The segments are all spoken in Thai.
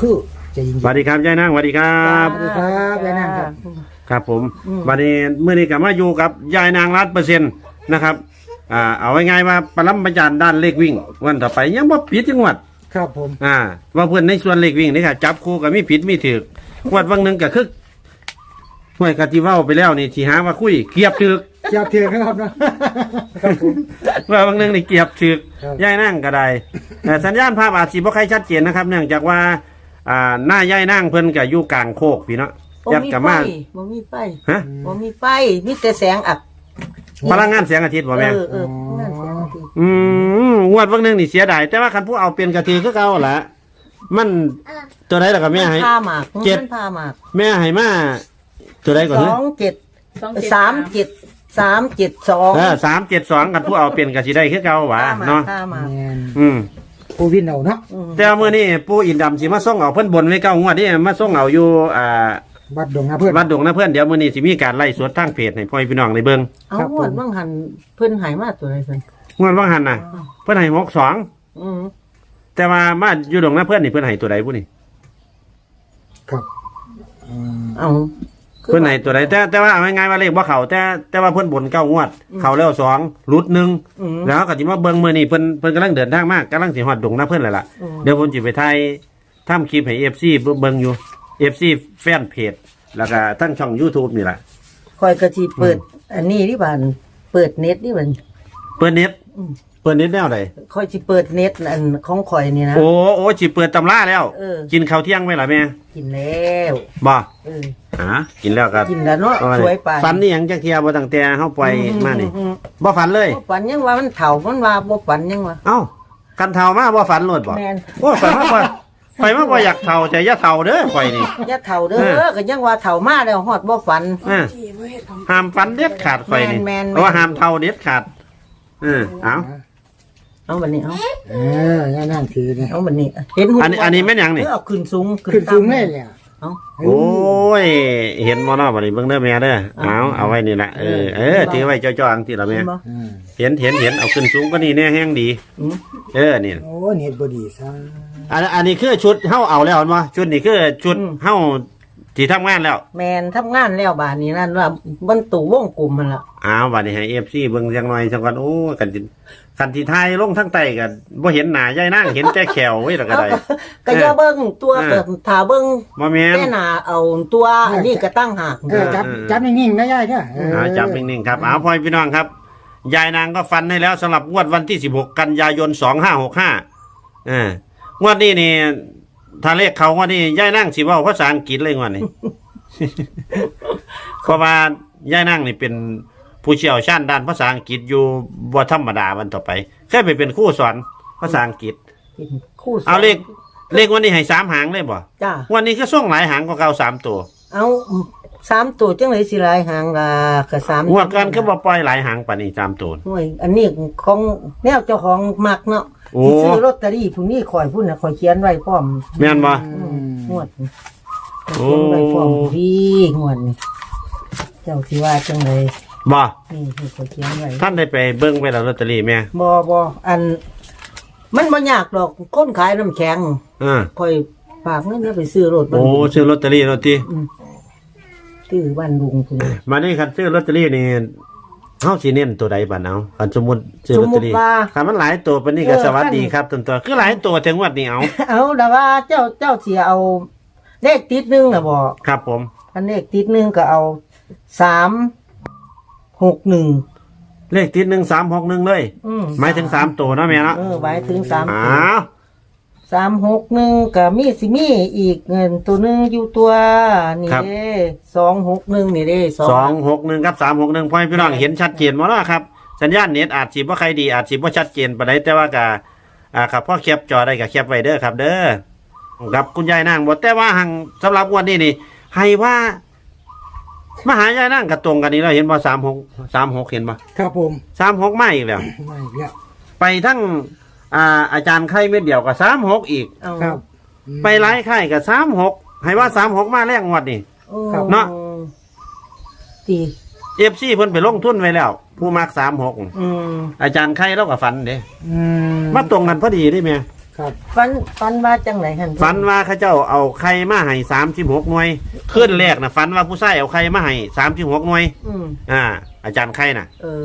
คือจะยิงสวัสดีครับยายนางสวัสดีครับ สวัสดีครับยายนางครับ ครับผมวันนี้เมื่อนี้กลับมาอยู่กับยายนางรัดเปอร์เซ็นต์นะครับ อ่า เอาไว้ง่ายๆว่าปรมาจารย์ด้านเลขวิ่ง วันต่อไปยังว่าผิดจังหวัด ครับผม อ่า ว่าเพื่อนในส่วนเลขวิ่งนี่ค่ะจับคู่กับมีผิดมีถือกวัดบางหนึงก็คือห่วยกะทิเว้าไปแล้วนี่ที่หาว่าคุยเกียบถือกเจ้าเทียนครับนะครับผมว่าบางหนึงนี่เกียบถือกครับยายนั่งก็ได้แต่สัญญาณภาพอาจสิบ่ค่อยชัดเจนนะครับ เนื่องจากว่า อ่าหน้ายายนั่งเพิ่นก็อยู่กลางโคกพี่เนาะบ่ยัดมีกับไฟมาบ่มีไฟฮะบ่มีไฟมีแต่แสงอับพลังงานแสงอาทิตย์บ่แม่เออเออนั่นแสงอาทิตย์อืมงวดวันหนึงนี่เสียดายแต่ว่าคันผู้เอาเป็นกะทิคือเก่าละมันตัวใดล่ะกับแม่ให้ ผ้าหมากเจ็ด มันผ้าหมากแม่ให้มาตัวใดก่อนสเนองเจ็ดสามเจ็ดสามเจ็ดสองเออสามเจ็ดสองกันผู้เอาเป็นกะสิได้คือเก่าหวะผ้าหมากเนาะผ้าหมากแมนอืม ผู้วินเอาเนาะอืมแต่ว่ามื้อนี้ปู่อินดำสิมาส่งเอาเพิ่นบนไว้เก้างวดนี่มาส่งเอาอยู่อ่าวัดดงนาเพื่อนวัดดงนะเพื่อนเดี๋ยวมื้อนี้สิมีการไล่สดทางเพจให้พ่อพี่น้องได้เบิ่งเอาครับหวดผมบางหันเพิ่นใหายมาตัวไหนเพิ่นงวดว่างหันน่ะ เพิ่นให้หกสองอืมแต่ว่ามาอยู่ดงนะเพื่อนนี่เพิ่นให้ตัวใดผู้นี่ครับอืมเอา เพิ่นให้ตัวใดแต่แต่ว่าเอาง่ายๆว่าเลขบ่เข้าแต่แต่ว่าเพิ่นบนเก้างวด เข้าแล้วสองหลุดหนึ่งอืม แล้วก็สิมาเบิ่งมื้อนี้เพิ่นเพิ่นกำลังเดินทางมากกำลังสิฮอดดงนะเพิ่นแล้วล่ะอืม เดี๋ยวผมสิไปถ่ายทำคลิปให้ FC เบิ่งอยู่ FC แฟนเพจแล้วก็ทั้งช่อง YouTube นี่ล่ะคอยกะสิเปิด อันนี้ที่บ้านเปิดเน็ตนี่มันเปิดเน็ตอืมเปิดเน็ตแนวใดคอยสิเปิดเน็ตอันของข่อยนี่นะ โอ้โอ้สิเปิดตำราแล้ว เออ กินข้าวเที่ยงไหมล่ะแม่ กินแล้วบ่เออหากินแล้วก็กินแล้วเนาะเอาไสวยไปฝันนี่ยังจักเที่ยบ่ตั้งแต่เฮาปล่อยมานี่อืมบ่ฝันเลยบ่ฝันยังว่ามันเฒ่ามันว่าบ่ฝันยังว่าเอ้ากันเฒ่ามาบ่ฝันโลดบ่แม่นโอ้ฝันมาบ่ข่อยมาบ่อยากเฒ่าแต่อย่าเฒ่าเด้อข่อยนี่อย่าเฒ่าเด้เอออก็ยังว่าเฒ่ามาแล้วฮอดบ่ฝันเออห้ามฝันเด็ดขาดข่อยนี่แม่นๆเพราะว่าห้ามเฒ่าเด็ดขาดเออเอ้า เอาบัดนี้เอาเออยายนั่งถือเนี่ยเอาบัดนี้เห็นหุ่อันนี้อันนี้แม่นหยังนี่เออเอาขึ้นสูงขึ้นสูงเลยเนี่ย เอาโอ้ย เห็นบ่เนาะบัดนี้เบิ่งเด้อแม่เด้อเอาเอาไว้นี่ล่ะเออเออถือไว้จ่อๆจังซี่ล่ะแม่ เห็นบ่ อืมเห็นเห็นเห็นเอาขึ้นสูงกว่านี้แน่แฮงดี อืม เออนี่โอ้เน็ตบดีซะอันอันนี้คือชุดเฮาเอาแล้วเห็นบ่ชุดนี้คือชุดเฮาที่ทำงานแล้วแม่นทำงานแล้วบาดนี้นั่นว่ามันตู่วงกลุ่มมันล่ะอ้าวบัดนี้ให้ FC เบิ่งจังหน่อยจังก่อนโอ้กันสิ คันที่ทายลงทางใต้ก็บ่เห็นหน้ายายนางเห็นแต่แขวไว้แล้วก็ได้ ก็อย่าเบิ่งตัวเออเกิดถ้าเบิ่งบ่แม่นแต่หน้าเอาตัวอันนี้ก็ตั้งหากเออจับจับนิ่งๆนะยายเนี่ยเอออ่าจับนิ่งๆครับอ้าวพ่อพี่น้องครับ ยายนางก็ฟันให้แล้วสำหรับงวดวันที่ 16 กันยายน 2565อ่างวดนี้นี่ถ้าเลขเขางวดนี้ยายนางสิเว้าภาษาอังกฤษเลยงวดนี้ เพราะว่ายายนางนี่เป็น ผู้เชี่ยวชาญด้านภาษาอังกฤษอยู่บ่ธรรมดาวันต่อไปเคยไปเป็นครูสอนภาษาอังกฤษ เป็นคู่สนเอาเลขเลขวันนี้ให้สามหางเลยบ่จ้า วันนี้ก็ส่งหลายหางกว่าเก่าสามตัวเอาสามตัวจังเลยสิหลายหางล่ะก็สามงวดกันก็บ่ปล่อยหลายหางปานนี้สามตัว ห่วยอันนี้ของแนวเจ้าของมักเนาะโอ้ที่ซื้อลอตเตอรี่ผู้นี้ข่อยพุ่นน่ะข่อยเขียนไว้พร้อมแม่นบ่ อืมงวดนี้โอ้ เขียนไว้พร้อมพี่งวดนี้เจ้าที่ว่าจังเลย บ่นี่ที่ข่อยเขียนไว้ท่านได้ไปเบิ่งไปแล้วลอตเตอรี่แม่บ่บ่อัน มันบ่ยากดอกคนขายน้ำแข็งอ่าข่อยฝากเงินเอาไปซื้อรถบันโอ้ซื้อลอตเตอรี่แล้วติซื้อบ้านลุงพุ่นมานี่คันซื้อลอตเตอรี่นี่เฮาสิเน้นตัวใดบัดเอาคันสมมุติซื้อลอตเตอรี่คันมันหลายตัวปานนี้ก็สวัสดีครับต้นตัวคือหลายตัวถึงวัดนี้เอา เอาแต่ว่าเจ้าเจ้าสิเอา เลขติดหนึงน่ะบ่ครับผมอันเลขติดหนึงก็เอาสาม หกหนึ่งเลขติด1361เลยอืมหมายถึงสามตัวเนาะแม่เนาะเออหมายถึงสามอ้าวสามหกหนึ่งก็มีสิมีอีกเงินตัวหนึงอยู่ตัว นี่เด้สองหกหนึ่งนี่เด้สองหกหนึ่งกับสามหกหนึ่งพ่อให้พี่น้องเห็นชัดเจนหมดแล้วครับ สัญญาณเน็ตอาจสิบ่ใครดีอาจสิบ่ชัดเจนปานใดแต่ว่าก็อ่าครับพ่อแคปจอได้ก็แคปไว้เด้อครับ เด้อกับคุณยายนางบ่แต่ว่าหังสำหรับงวันนี้นี่ ให้ว่า มาหายายนางก็ตรงกันนี่แล้วเห็นบ่สามหกสามหกเห็นบ่ครับผมสามหกมาอีกแล้ว ไม่อีกแล้วไปทั้งอ่าอาจารย์ไข่เม็ดเดียวกับสามหกอีก เอาครับไปหลายไข่กับสามหกให้ว่าสามหกมาแรกงวดนี่ โอ้ครับเนาะ ตีเอฟซีเพิ่นไปลงทุนไว้แล้ว ผู้มักสามหกอืมอาจารย์ไข่เรากับฝันเด้อืมมาตรงกันพอดีได้ไหม ครับฟันฟันว่าจังไหนหันฝันว่าเขาเจ้าเอาไข่มาให้สามสิบหกหน่วยขึ้นแรกนะฝันว่าผู้ชายเอาไข่มาให้สามสิบหกหน่วย อืมอ่า อาจารย์ไข่น่ะเออ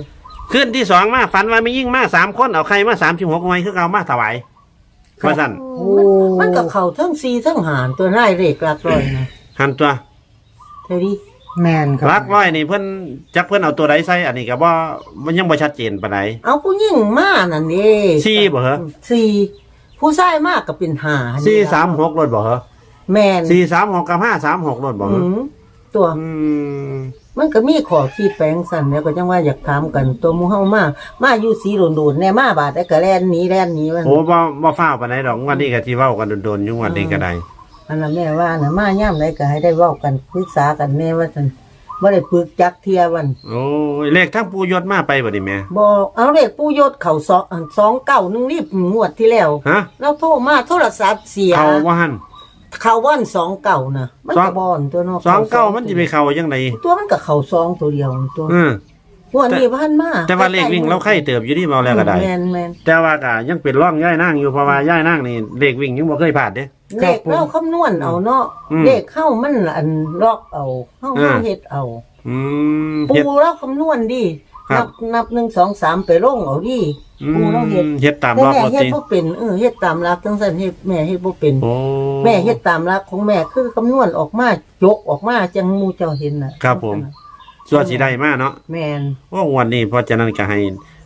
ขึ้นที่สองมาฝันว่าไม่ยิ่งมาสามคนเอาไข่มาสามสิบหกหน่วยคือเอามาถวายมาสั่นโอ้มันกับเขาทั้งซีทั้งหารตัวน่ายเรกหลักร้อยนะหันตัวเท่าดิแมนครับรักร้อยนี่เพิ่นจักเพิ่นเอาตัวใดใส่อันนี้ก็บ่มันยังบ่ชัดเจนปานใดเอาผู้ยิ่งมานั่นเองสี่บ่เหรอสี่ ผู้ชายมากก็เป็นหาสี่สามหกรถบ่เหรอแมนสี่สามหกกับห้าสามหกรถบ่เหรอือมตัวอืมมันก็มีขอขี้แปลงสั่นแล้วก็จังว่าอยากถามกันตัวหมูเฮามา มาอยู่สีโดนๆแน่มาบาดแต่ก็แล่นหนีแล่นหนีมันโอ้บ่บ่ฟ้าวปานใดดอกวันนี้ก็ที่เว้ากันโดนๆอยู่วันนี้ก็ได้อันนั้นแม่ว่าน่ะมาย่ามใดก็ให้ได้เว้ากันปรึกษากันแน่ว่าซั่น บ่ได้ปรึกจักเทียวันโอ้ยเลขทั้งปูยศมาไปบ่นี่แม่บ่เอาเลขปู่ยศเข้า2อัน2 9นึงนี่งวดที่แล้วฮะเราโทรมาโทรศัพท์เสียเขาว่าหั่นเขาว่อนสองเก่านะมันสองก็บอนตัวเนอกสองเก้ามันสิไปเข้าจังไดตัวมันก็เข่าซองตัวเดียวตัวอือหัวนี่พันมาแต่ว่าเลขวิ่งเราไข่เติบอยู่นี่มาแล้วก็ได้แมนแมนแต่ว่าก็ยังเป็นร่องย่ายนางอยู่เพราะว่าย่ายนางนี่เลขวิ่งยังบ่เคยพลาดเด้ เลขเราคำนวณเอาเนาะอืมเลขเข้ามันอันลอกเอาเข้าอ่าเข้าเฮ็ดเอา อืมปูเฮ็ด เราคำนวณดิครันับ บนับหนึ่งสองสามไปลงเอาดิอืปูเราเฮ็ดมเฮ็ดตามแต่รอบแม่บ่เฮ็ดจริงบ่เป็นเออเฮ็ดตามหลักทั้งสั้นเฮ็ดแม่เฮ็ดบ่เป็น โอ้แม่เฮ็ดตามหลักของแม่คือคำนวณออกมายกออกมาจังหมู่เจ้าเห็นน่ะครับผมส่วนสิได้มาเนาะแม่นว่างวันนี้เพราะฉะนั้นก็ให้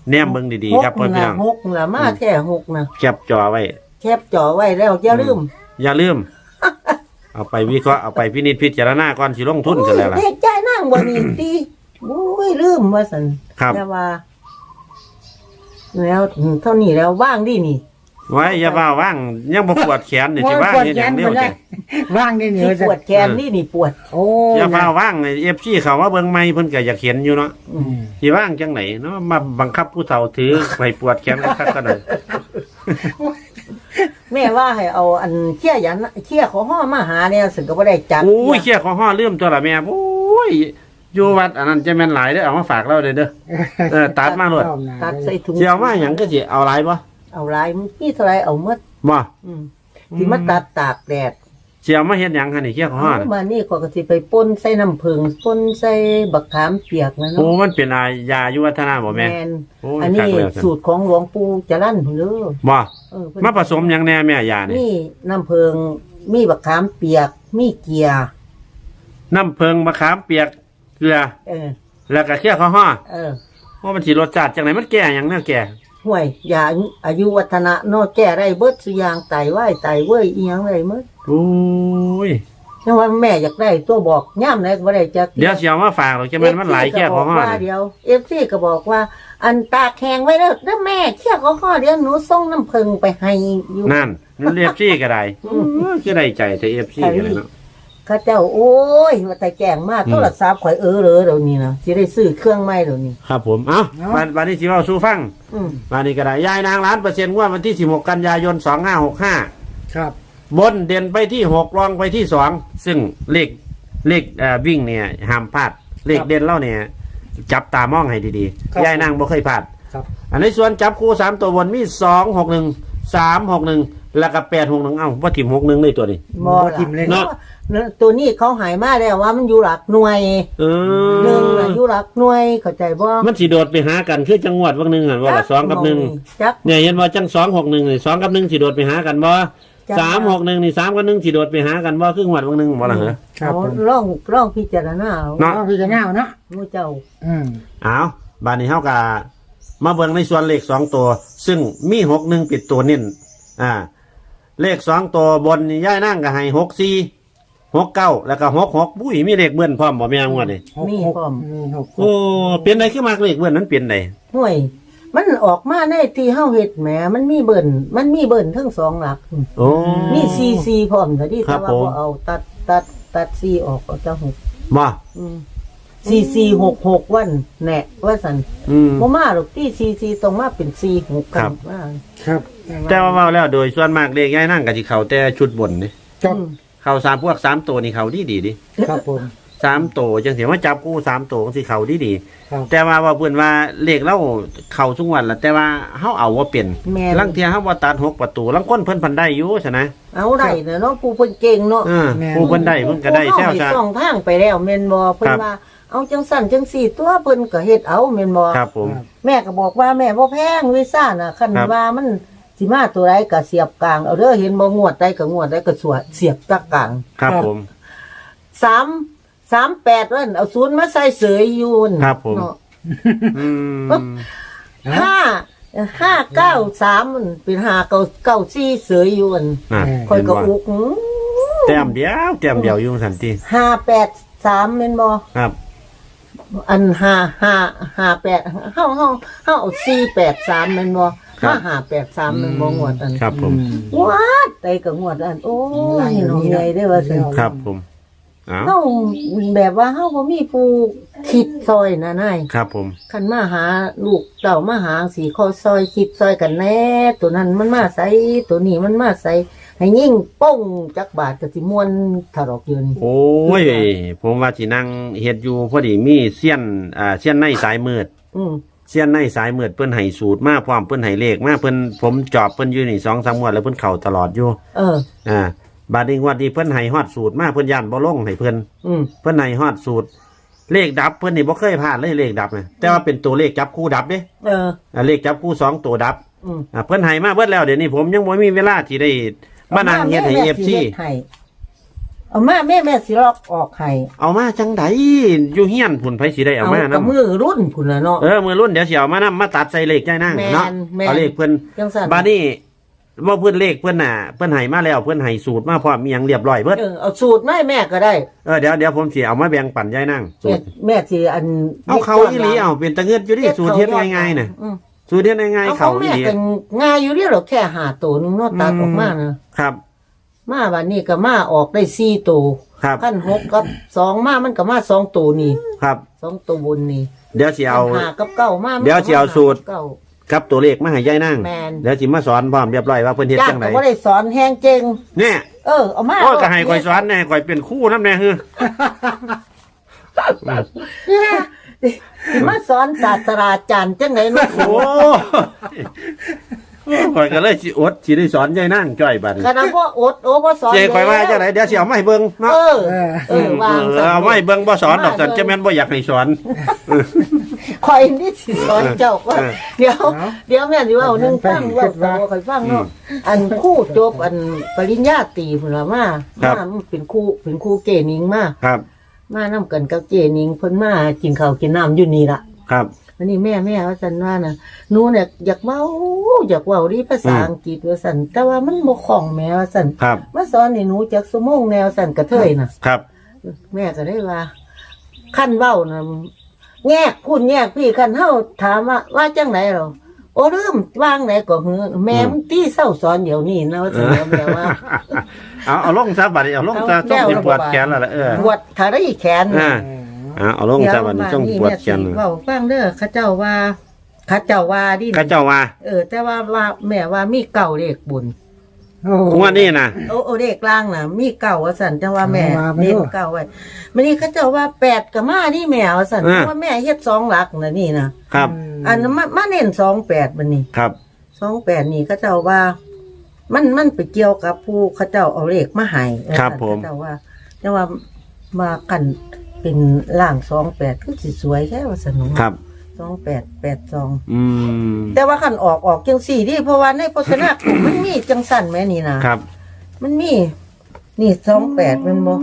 แนมเบิ่งดีๆครับหเพื่อนกพี่นะน้องหกนะมาแค่หกนะแคปจอไว้ แคบจ่อไว้แล้วอย่าลืม อย่าลืม เอาไปวิเคราะห์เอาไปพินิจพิจารณาก่อนสิลงทุนซะแล้วล่ะเด็กใจนั่งบนนี้ตีอุ้ยลืมว่าสันครับ แต่ว่า แล้วเท่านี้แล้วว่างดินี่ไว้อย่าว่าว่างยังบ่ปวดแขนนี่สิว่างปวดเฮ็ดแขหยันงเดีไปยวเลจัยงว่างได้เหนืที่อปวดแขนนี่นี่ปวด โอ้อย่าว่าว่าง FC เขาว่าเบิ่งใหม่เพิ่นก็อยากเห็นอยู่เนาะอืมสิว่างจังไหนเนาะมาบังคับผู้เฒ่าถือให้ปวดแขนคักๆก็ได้ แม่ว่าให้เอาอันเชี่ยยันเชี่ยของห่อมาหาเนี่ยสึงก็บ่ได้จัดโอ้ยเครียดของห่อลืมตัวละแม่โอ้ยอยู่วัดอันนั้นจะแม่นหลายเด้อเอามาฝากเราเด้อเด้อเออตัดมาโลดตัดใส่ถุงสิเอามาหยังก็สิเอาหลายบ่เอาลายนี่เท่าไรเอาหมดบ่อืมที่มาตัดตากแดดสิเอามาเฮ็ดหยังหั่นนี่เครียดของห่อน่ะมานี่ก็สิไปป่นใส่น้ำผึ้งป่นใส่บักขามเปียกนะโอ้เนาะมันเป็นอายายุวัฒนาบ่แม่แม่นโอ้อันคันี้กแล้วซั่นสูตรของหลวงปู่จรันพุ่นเด้อบ่ เออเพิ่นมาผสมหยังแน่แม่ยานี่มีน้ำเพิง มีบักขามเปียก มีเกียร์น้ำเพิงมะขามเปียกเกลือ เออ แล้วก็เครียดของห่อเออว่ามันสิรสชาติจังไหนมันแก่หยังแนวแก่ห่วยยาอายุวัฒนะเนอแก้ได้เบิดสุอยางไตไหวไตเว้ยอีหยังได้หมดโอ้ยจังว่าแม่อยากได้ตัวบอกย่ามไหนก็บ่ได้จักเดี๋ยวสิเอามาฝากหรอกจะแม่นมันหลายแก่ของห่อว่านี่เดียว FC ก็บอกว่า อันตากแข็งไว้เด้อเด้อแม่เชี่ยของข้อเดี๋ยวหนูส่งน้ำเพิงไปให้อยู่ นั่นนั่นเรียบซี่ก็ได้เออคือได้ใจแต่ FC ก็ได้เนาะข้าเจ้าโอ้ยว่าแต่แจ้งมากอืมโทรศัพท์ข่อยเออเลยเดี๋ยวนี้นะสิได้ซื้อเครื่องใหม่เดี๋ยวนี้ ครับผม เอ้าวันวันนี้สิเว้าสู่ฟังอืมวันนี้ก็ได้ยายนางล้านเปอร์เซ็นต์งวดวันที่16กันยายน2565ครับ บนเด่นไปที่6รองไปที่2ซึ่งเลขเลขเอ่อวิ่งเนี่ยห้ามพลาดเลขเด่นเล่าเนี่ย จับตามองให้ดีครับๆยายนางบ่เคยพลาดครับ อันในส่วนจับคู่3ตัวบนมี2 6 1 3 6 1แล้วก็8 6 1เอ้าว่าถิ่ม6 1เลยตัวนี้ บ่บ่ทิ่มเลย เนาะ ตัวนี้เขาหายมาแล้วว่ามันอยู่หลักหน่วยเอหนึ่งอน่ะอยู่หลักหน่วยเข้าใจบ่มันสิโดดไปหากันคือจังหวัดวันหนึ่งอะว่าละสองกับหนึ่งจักเนี่ยเห็นว่าจังสองหกหนึ่งนี่สองกับหนึ่งสิโดดไปหากันบ่จ้ะ สามหกหนึ่งนี่สามกับหนึ่งสิโดดไปหากันบ่ครึ่งวัดวันหนึ่งบ่ล่ะเหรอครับเอาผมร่องร่องพิจารณาเอาเนาะเอาพี่จะเน่าเนาะหมู่เจ้าอืมเอาบานนี้เฮากะมาเบิ่งในส่วนเลขสองตัว ซึ่งมีหกหนึ่งปิดตัวนิ่นอ่า เลขสองตัวบนนี่ย่ายนั่งก็ให้หกสี่หกเก้าแล้วก็หกหกบุ้ยมีเลขเบิ้นพร้อมบ่แม่งวดนี่หกมีหกพร้อมมีหกโอ้เปลี่ยนไดขึ้นมากเลขเบิ้นนั้นเปลี่ยนไดห่วย มันออกมาในที่เฮาเฮ็ดแหมมันมีเบิ่นมันมีเบิ่นทั้งสองหลัก โอ้ มีซีซีพร้อมซะดิครัแต่บว่าผม บ่เอาตัดตัดตัดซีออกเอาแต่หกบ่ซีซีหกหกวันแหนะว่าสันอืม บ่มาหรอกที่ซีซีตรงมาเป็นซีหกครักับ นว่าครับแต่ว่าเว้าแล้วโดยส่วนมากเลขย่ายนั่งก็สิเข้าแต่ชุดบนนี่ครับอืมเข้าสามพวกสามตัวนี่เข้าดีดีๆดิครับผม สามโตจังสิว่าจับคู่สามโตจังสิเขาดีดีๆครับแต่ว่าว่าเพิ่นว่าเลขเราเข้าทุกวันละแต่ว่าเฮาเอาว่าเป็นแม่น ลังเทียเฮาบ่ตัดหกประตูลังคนเพิ่นพันได้อยู่ซะนะเอาได้เนอะเนาะผู้เพิ่นเก่งเนาะเออผู้เพิ่นได้เพิ่นก็ได้แซวผู้จ้ะเฮาให้ส่องทางไปแล้วแม่นบ่เพิ่นครับ ว่าเอาจังสั่นจังสี่ตัวเพิ่นก็เฮ็ดเอาแม่นบ่ครับผม แม่ก็บอกว่าแม่บ่แพงวีซ่าน่ะคันครับ ว่ามันสิมาตัวใดก็เสียบกลางเอาเด้อเห็นบ่งวดใดก็งวดใดก็สวดเสียบตะกลางครับผม สาม สามแปดนั่นเอาศูนย์มาใส่เสยอยูนครับผม เนาะ อืมห้าห้าเก้าสามมันเป็นห้าเก้าเก้าสี่เสยอยูนน่ะคอยเห็นก็บ่อุกแต้มเดียวแต้มเดียวอยู่สันติห้าแปดสามเป็นบ่ครับอันห้าห้าห้าแปดเฮาเฮาเฮาเอาสี่แปดสามเป็นบ่ห้าห้าแปดสามเป็นบ่งวดอันครับผมวาดใจก็งวดอันโอ้ยน้องใหญ่ได้อว่าซั่นครับผม เอ้าเฮาแบบว่าเฮาบ่มีผู้คิดซอยนะนายครับผม คันมาหาลูกเต่ามาหาสีคอซอยคิดซอยกันแน่ ตัวนั้นมันมาใส่ตัวนี้มันมาใส่ให้ยิ่งป้องจักบาทก็สิม่วนถลอกอยู่นี่โอ้ย ผมว่าสินั่งเฮ็ดอยู่พอดีมีเสี้ยนอ่าเสี้ยนในสายมืด อืมเสี้ยนในสายมืดเพิ่นให้สูตรมาพร้อมเพิ่นให้เลขมาเพิ่นผมจอบเพิ่นอยู่นี่2-3งวดแล้วเพิ่นเข้าตลอดอยู่ เออ อ่า บาดนี้งวดนี้เพิ่นให้ฮอดสูตรมาเพิ่นย่านบ่ลงให้เพิ่นอืมเพิ่นให้ฮอดสูตร เลขดับเพิ่นนี่บ่เคยพลาดเลยเลขดับนะแต่ว่าเป็นตัวเลขจับคู่ดับเด้เออ อ่าเลขจับคู่สองตัวดับอืมอ่าเพิ่นให้มาเบิดแล้วเดี๋ยวนี้ผมยังบ่มีเวลาที่ได้มานั่งเฮ็ดให้แม่ FC สิฮ็ดให้เอามาแม่แม่สิลอกออกให้เอามาจังไดอยู่เฮียนพุ่นไผสิได้เอามากับนำมือรุ่นพุ่นน่ะเนาะ เออมือรุ่นเดี๋ยวสิเอามานํมาตัดใส่เลขใจนั่งแม่นเนาะแม่น เอาเลขเพิ่นจังซั่น บาดนี้ ว่าเพิ่นเลขเพิ่นน่ะเพิ่นให้มาแล้วเพิ่นให้สูตรมาพร้อมมีหยังเรียบร้อยเบิดเออเอาสูตรมาให้แม่ก็ได้ เออเดี๋ยวเดี๋ยวผมสิเอามาแบ่งปันยายนั่งสูแม่ตรแม่สิอันเอาเขาอีหลีเอาเป็นตะเงิดอยู่ดิสูตรเฮ็ดง่ายๆน่ะอืมสูตรเฮ็ดง่ายเอาๆเขาเขาอีแม่หลีกันง่ายอยู่เดียวหรอกแค่หาตัวนึงเนาะตัดออกมานะครับ มาวันนี้ก็มาออกได้สี่ตัวครับ ขั้นหกกับสองมามันก็มาสองตัวนี่ครับ สองตัวบนนี่เดี๋ยวสิเอา ขั้นหากับเก้ามามันเดี๋ยวสิเอาสูตร เก้า ครับตัวเลขมาให้ยายนั่งแม่น เดี๋ยวสิมาสอนพร้อมเรียบร้อยว่าเพิ่นเฮ็ดยากจังไดแต่ว่าได้สอนแห้งเจงเนี่ย เออเอามาโอ้ยก็ให้ข่อยสอนแน่ข่อยเป็นครู่นำแน่ฮือเนี่ยมาสอนศาสตราจารย์จังไหนเนาะโอ้ข่อยก็เลยสิอดสิได้สอนยายนั่งจ้อยบัดนี้คณะพ่ออดโอ้พ่อสอนเจ๊ข่อยว่าจังไดเดี๋ยวสิเอามาให้เบิ่งเอเนาะอเออ เออวางเออเอามาให้เบิ่งบ่สอนดอกสันจะแม่นบ่อยากให้สอน คอยนี่สิสอนเจ้าว่าเออเดี๋ยว เดี๋ยวแม่สิว่าเอาหนึ่งฟังว่าตัวคอยฟังเนาะอันคู่จบอันปริญญาตรีพุ่นละมาครับ มามันเป็นคู่เป็นคู่เกนิงมาครับ มานํกันกับเจนิงเพิ่นมากินข้าวกินน้ำอยู่นี่ล่ะ ครับ อันนี้แม่แม่ว่าซั่นว่าน่ะหนูเนี่ยอยากเว้าอยากเว้าดีภาษาอังกฤษว่าซั่นแต่ว่ามันบ่คล่องแม่ว่าซั่นครับ มาสอนให้หนูจักชั่วโมงแนวซั่นกระเทยน่ะ ครับ แม่ก็ได้ว่าขั้นเว้านะ แยกพูดแยกพี่ขั้นเฮาถามว่าว่าจังไหนเราโอ้ลืมวางไหนก็หือแม่มึงตีเศร้าสอนเดี๋ยวนี้นะว่าสิแม่ว่าเอาเอาลงซะบัดนี้เอาลงซะเอาต้องสิแล้วปวดแขนแล้วล่ะเออปวดขาได้แขนอ่าเอาเอาลงซะบัดนี้ต้องปวดแขนเดี๋ยวมานี่แม่สิเว้าฟังเด้อเข้าเจ้าว่าเข้าเจ้าว่าดิข้าเจ้าว่า เออ แต่ว่าว่าแม่ว่ามีเก่าเลขบุญโอ้ งวดนี้นะโอ้โอ้เลขกลางน่ะ มีเก่าว่าสั่นจังว่าแม่เอามาไม่เน้นรู้เก่าไว้มันนี่เขาเจ้าว่าแปดกับมานี่แม่ว่าสั่นเพราะว่าแม่เฮ็ดสองหลักน่ะนี่นะครับ อันนั้นมามาเน้นสองแปดมันนี่ครับ สองแปดนี่เขาเจ้าว่า มันมันไปเกี่ยวกับผู้เขาเจ้าเอาเลขมาให้ครับผม เขาเจ้าว่าแต่ว่ามากันเป็นล่างสองแปดคือสิสวยแค่ว่าสนุกครับ สองแปดแปดสองอืมแต่ว่าขันออกออกจังสี่ดิเพราะว่าในโฆษณามันมีจังสั่นแม่นี่นะครับ มันมี นี่สองแปดมันบ่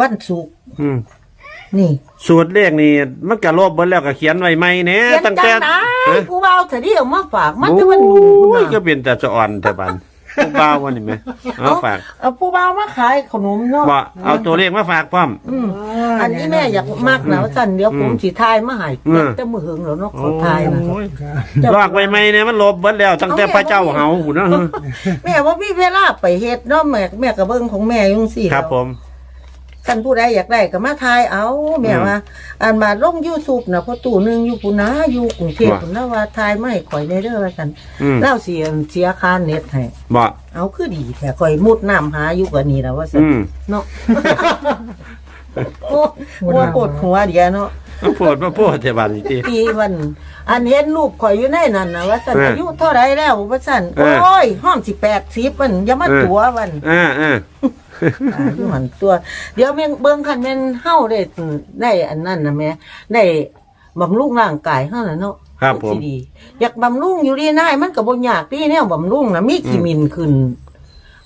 วันศุกร์อืมนี่สูตรเลขนี่มันก็ลบเบิดแล้วก็เขียนไว้ใหม่แหน่เขียนตั้งจัแต่งนะฮะผู้เบาเถอะที่เอามาฝากมันโอ้จะมันยก็เป็นแต่สะอ่อนแต่บัน ผู้บ่าววันนี้ไหมเอาฝากเอาผู้เบามาขายขนมเนาะบ่เอาตัวเลขมาฝากพร้อม อืมอันนี้แม่อยากมากนะว่าสั่นเดี๋ยวผมอืมสิทายมาให้อืม แต่มือหึงแล้วเนาะขอทายนะ โอ้ยลอกไว้ใหม่เนี่ยมันลบเบิดแล้วตั้งแต่พระเจ้าเฮาหุ่นเนาะแม่ว่ามีเวลาไปเฮ็ดเนาะแม่แม่ก็เบิ่งของแม่อยุ่จั่งสิครับผม ท่านผู้ใดอยากได้ก็มาทายเอา แม่อืมว่าอันมาลง YouTube นะเพราะตู้หนึงอยู่พุ่นนะอยู่กรุงเทพว่าพุ่นนะว่าทายไม่ข่อยได้เด้อว่าซั่นอืมแล้วเสียเสียค่าเน็ตให้บ่เอาคือดีแต่ข่อยมุดน้ำหาอยู่กว่านี้แล้วว่าซั่นอืมเนาะโอ้หัวปวดหัวเดียวเนาะมาโพดมาโพดแต่บัดนี้ติปีวัน อันเห็นรูปข่อยอยู่ในนั้นนะว่าสันเออออายุเท่าไรแล้วว่าสันเออโอ้ยห้องสิแปดสิบมันอย่ามาเออตัววันอ่าอ่า อายุหันตัว เดี๋ยวแม่งเบิ่งคันแม่นเฮาได้ได้อันนั้นนะแม่ได้บำรุงร่างกายเฮาน่ะเนาะครับผม สิดีอยากบำรุงอยู่ดีนายมันก็บ่ยากดีแนวบำรุงน่ะมีขี้มินขึ้น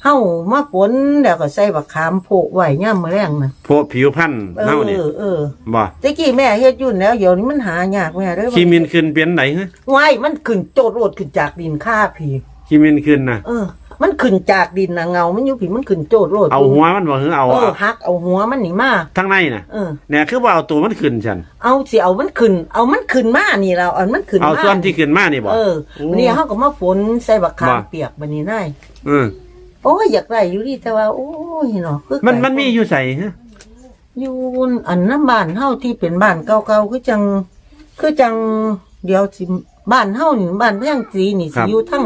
เฮามาฝนแล้วก็ใส่บักขามโพกไว้ย่ามมื้อแรงน่ะโพดผิวพันธุ์เอเฮานี่อเออ บ่ตะกี้แม่เฮ็ดอยู่แล้วเดี๋ยวนี้มันหายากแม่เด้อขี้มินขึ้นเป็นไหนฮะไว้มันขึ้นโจดโรดขึ้นจากดินค่าพี่ขี้มินขึ้นน่ะ เออ มันขึ้นจากดินน่ะเงา มันอยู่พี่มันขึ้นโจดโรดเอาหัวมันบ่หือเอาเออหักเอาหัวมันนี่มาทั้งในน่ะเออเนี่ยคือว่าเอาตัวมันขึ้นฉันเอาสิเอามันขึ้น เอามันขึ้นมานี่เราเอามันขึ้นเอามาส่วนที่ขึ้นมานี่บ่เออโอ้วันนี้เฮาก็มาฝนใส่บักขามบ่เปียกบัดนี้ได้อืมโอ้ยอยากได้อยู่ดิแต่ว่าโอ้ยเนาะคือมันมันมีอยู่ใส่ฮะอยู่อันน้ำบ้านเฮาที่เป็นบ้านเก่าๆคือจังคือจังเดี๋ยวสิบ้านเฮานี่บ้านเพียงสีนี่สิอยู่ทั้ง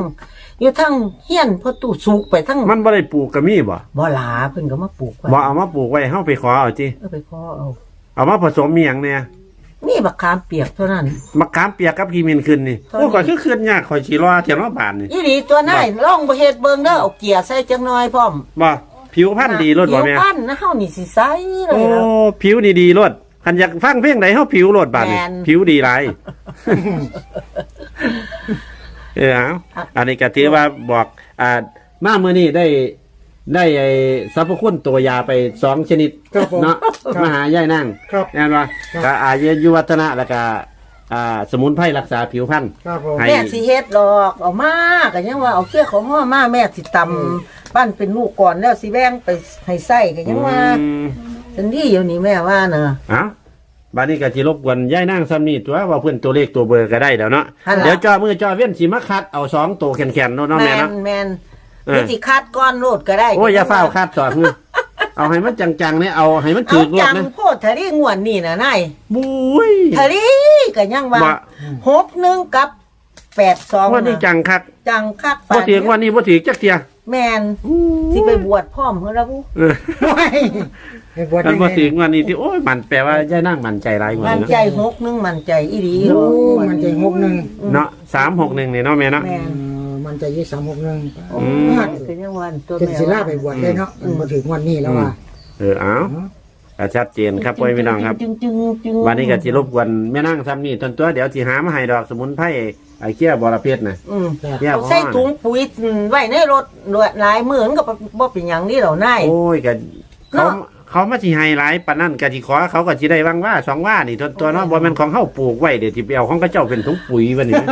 อยู่ทั้งเฮียนพอตู้สุกไปทั้งมันบ่ได้ปลูกก็มีบ่บ่หลาเพิ่นก็มาปลูกไว้บ่เอามาปลูกไว้เฮาไปขอเอาจิเออไปขอเอาเอามาผสมมีหยังเนี่ยนี่บักขามเปียกเท่านั้นมะขามเปียกกับขี้มินขึ้นนี่ตอนนี้โอ้ข่อยคือขึ้นยากข่อยสิรอเทียนว่าบานนี่อีหลีตัวนายลองบ่เฮ็ดเบิ่งเด้อเอาเกียร์ใส่จังน้อยพร้อมบ่ผิวพันธุ์ดีรถบ่แม่ผิวพันธุ์นะเฮานี่สิใสเลโอ้ยแล้วผิวนี่ดีรถคันอยากฟังเพลงใดเฮาผิวรถบาดนี่แม่นผิวดีหลาย เออเอาอันนี้ก็ถือว่าบอกอ่ามามื้อนี้ได้ได้ไอ้สรรพคุณตัวยาไปสองชนิดครับผมเนาะครับมาหาย่ายนั่งครับแน่นว่าครับ ก็อายุวัฒนะแล้วก็อ่าสมุนไพรรักษาผิวพรรณ ครับผม ให้ แม่สิเฮ็ดหรอกเอามาก็ยังว่าเอาเสื้อของห่อมาแม่สิตำปั้นเป็นลูกก่อนแล้วสิแบ่งไปให้ใส่ก็ยังว่าอืมจังที่อยู่นี่แม่ว่าน่ะเอ้า บาดนี้ก็สิรบกวนย่ายนั่งซ้ำนี่ตัวว่าเพื่อนตัวเลขตัวเบอร์ก็ได้แล้วเนาะหั่นล่ะ เดี๋ยวจอมือจอเว้นสิมาคัดเอาสองตัวแข็งๆเนาะเนาะแมแม่นเนาะ แมนเออนี่สิคัดก้อนโลดก็ได้โอ้ยอย่าเฝ้าวคัดสอดมือเอาให้มันจังๆเนี่ยเอาให้มันเอาถือรถจังนะโพดทะเลงวนนี่น่ะนายบุ้ย ทะเลก็ยังว่าบ่หกหนึ่งกับแปดสองว่านี่จังคักจังคักบ่ถือว่านี่บ่ถือจักเทีย แมนสิไปบวชพร้อมเฮือแล้วบุเออไม่ให้บวชอันบ่ยังไงถือว่านี่ที่โอ้ยมันแปลว่าย่ายนั่งมันใจร้ายกว่ามันนี้เนาะใจหกหนึ่งมันใจอีหลีโอ้มันใจหกหนึ่งเนาะ361นี่เนาะแม่เนาะ แม่เออมันใจยี่สามหกหนึ่งอืมก็ยังวันตัวเป็นแม่ศิลาไปบวชได้เนาะมันมาถึงวันนี้แล้วว่าเออเอาก็ชัดเจนครับพ่อพี่น้องครับ จึงจึงจึงวันนี้ก็สิรบกวนแม่นั่งซ้ำนี่ตนตัวเดี๋ยวสิหามาให้ดอกสมุนไพร ไอ้เกี้ยบรเพชรน่ะอืมเกี้ยเอาพ่อใส่ถุงน่ะปุ๋ยไว้ในรถหลายมื้อมันก็บ่เป็นหยังนี่เหล่านาย โอ้ยก็เขาเนาะเขามาสิให้หลายปานนั้นก็สิขอเขาก็สิได้ว่างว่าสองว่านี่ตนตัวเนาะบ่แม่นของเฮาปลูกไว้เดี๋ยวสิไปเอาของเขาเจ้าเป็นถุงปุ๋ยวันนี้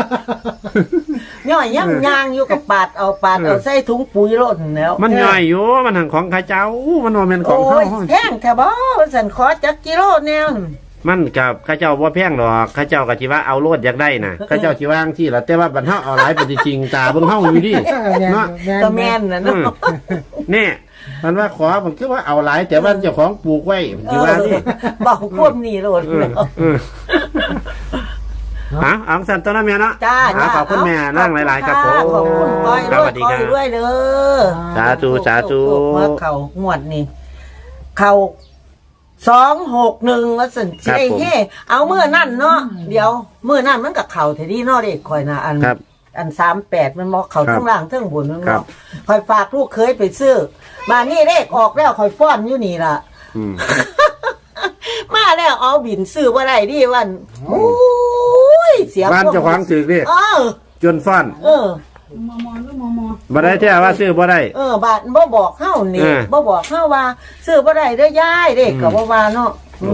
ย่อยย่างย่างอยู่กับปาดเอาปาดเออเอาใส่ถุงปุ๋ยรถแล้ว มันย่อยอยู่มันหังของเขาเจ้ามันบ่แม่นของโอ้เฮายแพงแท้บ่สันขอจักกิโลแนว มันกับเขาเจ้าบ่แพงดอกเขาเจ้าก็สิว่าเอาโลดอยากได้น่ะเขาเจ้าสิว่าจังซี่ล่ะแต่ว่าบัดเฮาเอาหลายปฏิจริงตาเบิ่งเฮาอยู่ดิเนาะก็แม่นน่ะอืเนาะมนี่มันว่าขอผมคือว่าเอาหลาย แต่ว่าเจ้าของปลูกไว้ผมสิว่านี่เบาควบนี่โลดเออเออเอาเอาสันตัวนะแม่เนาะจ้าเอาขอบคุณแม่นั่งหลายๆครับผมขอบคุณปอยครรับสวยวัสดีคอครัยบด้วยเด้อสาธุสาธุว่าเขางวดนี่เขา สองหกหนึ่งว่าสันครับเจ๊ผม เฮ้เอาเมื่อนั่นเนาะเดี๋ยวเมื่อนั่นมันกับเข่าเทดีเนาะเด็กคอยนะอัน ครับ อันสามแปดมันมอกเขาครับทั้งล่างทั้งบนมันคมรัอบ กคอยฝากลูกเคยไปซื้อมานี่เลขออกแล้วคอยฟ้อนอยู่นี่ล่ะ อืม มาแล้วเอาบินซื้อว่าไรดิวันโอ้ยเสียบ้านเจ้าของถือเรียกเออจนฟ้อน เออ บ่ได้แท้ว่าซื้อบ่ได้ เออบาทบ่บอกเข้านี่เออบ่บอกเข้าว่า ซื้อบ่ได้เด้อยายเด็กก็บ่ว่าเนาะ โอ้